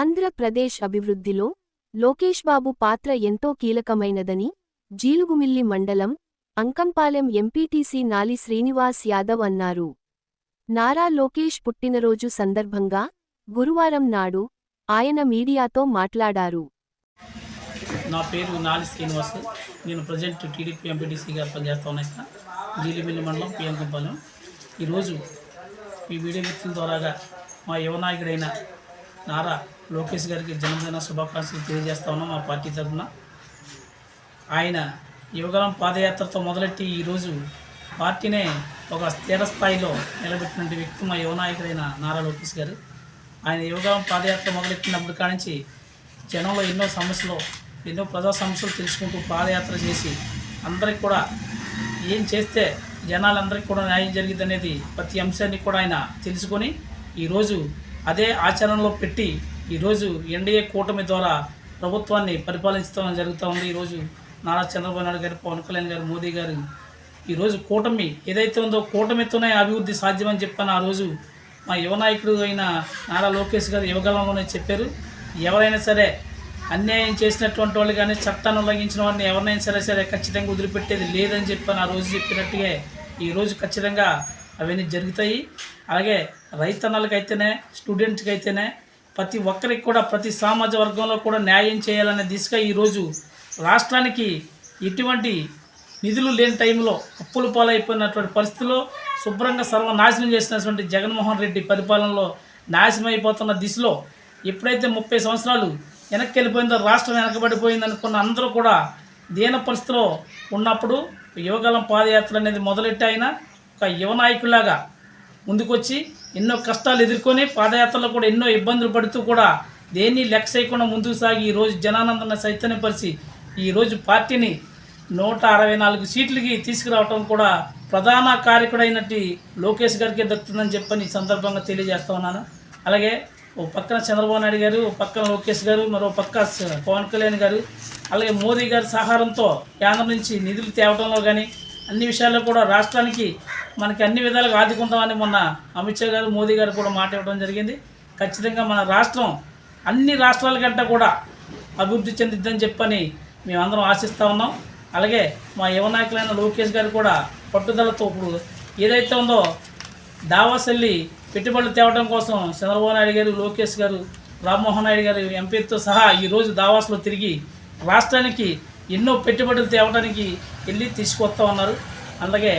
ఆంధ్రప్రదేశ్ అభివృద్ధిలో లోకేష్బాబు పాత్ర ఎంతో కీలకమైనదని జీలుగుమిల్లి మండలం అంకంపాలెం ఎంపీటీసీ నాలి శ్రీనివాస్ యాదవ్ అన్నారు. నారా లోకేష్ పుట్టినరోజు సందర్భంగా గురువారం నాడు ఆయన మీడియాతో మాట్లాడారు. నా పేరు నాలి శ్రీనివాస్. నేను ప్రజెంట్ టీడీపీ ఎంపీటీసీగా పనిచేస్తా ఉన్నాయి జీలిమిల్లి మండలం పిఎంకంపాలెం ఈరోజు ఈ వీడియో మిత్రుల ద్వారాగా మా యువనాయకుడైన నారా లోకేష్ గారికి జన్మదిన శుభాకాంక్షలు తెలియజేస్తా ఉన్నాం మా పార్టీ తరఫున. ఆయన యువగలం పాదయాత్రతో మొదలెట్టి ఈరోజు పార్టీనే ఒక స్థిర స్థాయిలో నిలబెట్టిన వ్యక్తి మా యువనాయకుడైన నారా లోకేష్ గారు. ఆయన యువగలం పాదయాత్ర మొదలెట్టినప్పుడు కానించి జనంలో ఎన్నో సమస్యలు ఎన్నో ప్రజా సమస్యలు తెలుసుకుంటూ పాదయాత్ర చేసి అందరికి కూడా ఏం చేస్తే జనాలందరికీ కూడా న్యాయం జరిగింది అనేది ప్రతి అంశాన్ని కూడా ఆయన తెలుసుకొని ఈరోజు అదే ఆచరణలో పెట్టి ఈరోజు ఎన్డీఏ కూటమి ద్వారా ప్రభుత్వాన్ని పరిపాలించడం జరుగుతూ ఉంది. ఈరోజు నారా చంద్రబాబు నాయుడు గారు పవన్ కళ్యాణ్ గారు మోదీ గారు ఈరోజు కూటమి ఏదైతే ఉందో కూటమితోనే అభివృద్ధి సాధ్యమని చెప్పాను ఆ రోజు మా యువ నాయకుడు అయిన నారా లోకేష్ గారు యువగలంలోనే చెప్పారు. ఎవరైనా సరే అన్యాయం చేసినటువంటి వాళ్ళు కానీ చట్టాన్ని ఉల్లంఘించిన వారిని ఎవరినైనా సరే సరే ఖచ్చితంగా వదిలిపెట్టేది లేదని చెప్పాను ఆ రోజు చెప్పినట్టుగా ఈరోజు ఖచ్చితంగా అవన్నీ జరుగుతాయి. అలాగే రైతన్నలకైతేనే స్టూడెంట్స్కి అయితేనే ప్రతి ఒక్కరికి కూడా ప్రతి సామాజిక వర్గంలో కూడా న్యాయం చేయాలనే దిశగా ఈరోజు రాష్ట్రానికి ఎటువంటి నిధులు లేని టైంలో అప్పుల పాలైపోయినటువంటి పరిస్థితిలో శుభ్రంగా సర్వనాశనం చేసినటువంటి జగన్మోహన్ రెడ్డి పరిపాలనలో నాశనం అయిపోతున్న దిశలో ఎప్పుడైతే ముప్పై సంవత్సరాలు వెనక్కి వెళ్ళిపోయిందో రాష్ట్రం వెనకబడిపోయింది అనుకున్న అందరూ కూడా దీన పరిస్థితిలో ఉన్నప్పుడు యువగలం పాదయాత్ర అనేది మొదలెట్టి ఆయన ఒక యువ నాయకులాగా ముందుకొచ్చి ఎన్నో కష్టాలు ఎదుర్కొని పాదయాత్రలో కూడా ఎన్నో ఇబ్బందులు పడుతూ కూడా దేన్ని లెక్క చేయకుండా ముందుకు సాగి ఈరోజు జనానందన చైతన్యపరిచి ఈరోజు పార్టీని నూట అరవై నాలుగు సీట్లకి తీసుకురావటం కూడా ప్రధాన కార్యకుడైనట్టు లోకేష్ గారికి దక్కుతుందని చెప్పని ఈ సందర్భంగా తెలియజేస్తా ఉన్నాను. అలాగే ఓ పక్కన చంద్రబాబు నాయుడు గారు ఓ పక్కన లోకేష్ గారు మరో పక్క పవన్ కళ్యాణ్ గారు అలాగే మోదీ గారి సహారంతో కేంద్రం నుంచి నిధులు తేవడంలో కానీ అన్ని విషయాల్లో కూడా రాష్ట్రానికి మనకి అన్ని విధాలుగా ఆదుకుంటామని మొన్న అమిత్ షా గారు మోదీ గారు కూడా మాట ఇవ్వడం జరిగింది. ఖచ్చితంగా మన రాష్ట్రం అన్ని రాష్ట్రాల కంటే కూడా అభివృద్ధి చెందిద్దని చెప్పని మేమందరం ఆశిస్తూ ఉన్నాం. అలాగే మా యువ నాయకులైన లోకేష్ గారు కూడా పట్టుదలతో ఇప్పుడు ఏదైతే ఉందో దావాస్ వెళ్ళి పెట్టుబడులు తేవడం కోసం చంద్రబాబు నాయుడు గారు లోకేష్ గారు రామ్మోహన్ నాయుడు గారు ఎంపీతో సహా ఈరోజు దావాస్లో తిరిగి రాష్ట్రానికి ఎన్నో పెట్టుబడులు తేవడానికి వెళ్ళి తీసుకొస్తా ఉన్నారు. అలాగే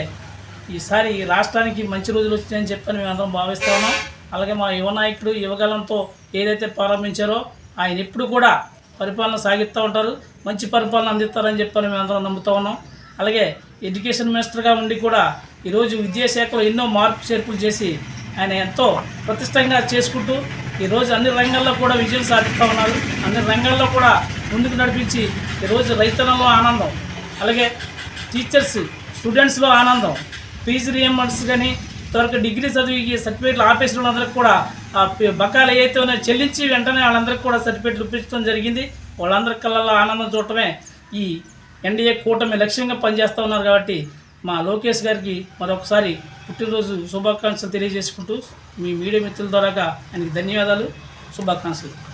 ఈసారి ఈ రాష్ట్రానికి మంచి రోజులు వచ్చినాయని చెప్పని మేము అందరం భావిస్తా ఉన్నాం. అలాగే మా యువ నాయకుడు యువగలంతో ఏదైతే ప్రారంభించారో ఆయన ఎప్పుడు కూడా పరిపాలన సాగిస్తూ ఉంటారు. మంచి పరిపాలన అందిస్తారని చెప్పని మేము అందరం నమ్ముతా ఉన్నాం. అలాగే ఎడ్యుకేషన్ మినిస్టర్గా ఉండి కూడా ఈరోజు విద్యాశాఖలో ఎన్నో మార్పు చేర్పులు చేసి ఆయన ఎంతో ప్రతిష్టంగా చేసుకుంటూ ఈరోజు అన్ని రంగాల్లో కూడా విజయం సాధిస్తూ ఉన్నారు. అన్ని రంగాల్లో కూడా ముందుకు నడిపించి ఈరోజు రైతనంలో ఆనందం అలాగే టీచర్స్ స్టూడెంట్స్లో ఆనందం ఫీజు రియంబర్స్ కానీ ఇంతవరకు డిగ్రీ చదివి సర్టిఫికేట్లు ఆపేసిన వాళ్ళందరికీ కూడా ఆ పి- బకాయిలు ఏవైతే ఉన్నాయో చెల్లించి వెంటనే వాళ్ళందరికీ కూడా సర్టిఫికేట్లు ఇప్పించడం జరిగింది. వాళ్ళందరి కళ్ళల్లో ఆనందం చూడటమే ఈ ఎన్డీఏ కూటమి లక్ష్యంగా పనిచేస్తూ ఉన్నారు కాబట్టి మా లోకేష్ గారికి మరొకసారి పుట్టినరోజు శుభాకాంక్షలు తెలియజేసుకుంటూ మీ మీడియా మిత్రుల ద్వారాగా ఆయనకి ధన్యవాదాలు. శుభాకాంక్షలు.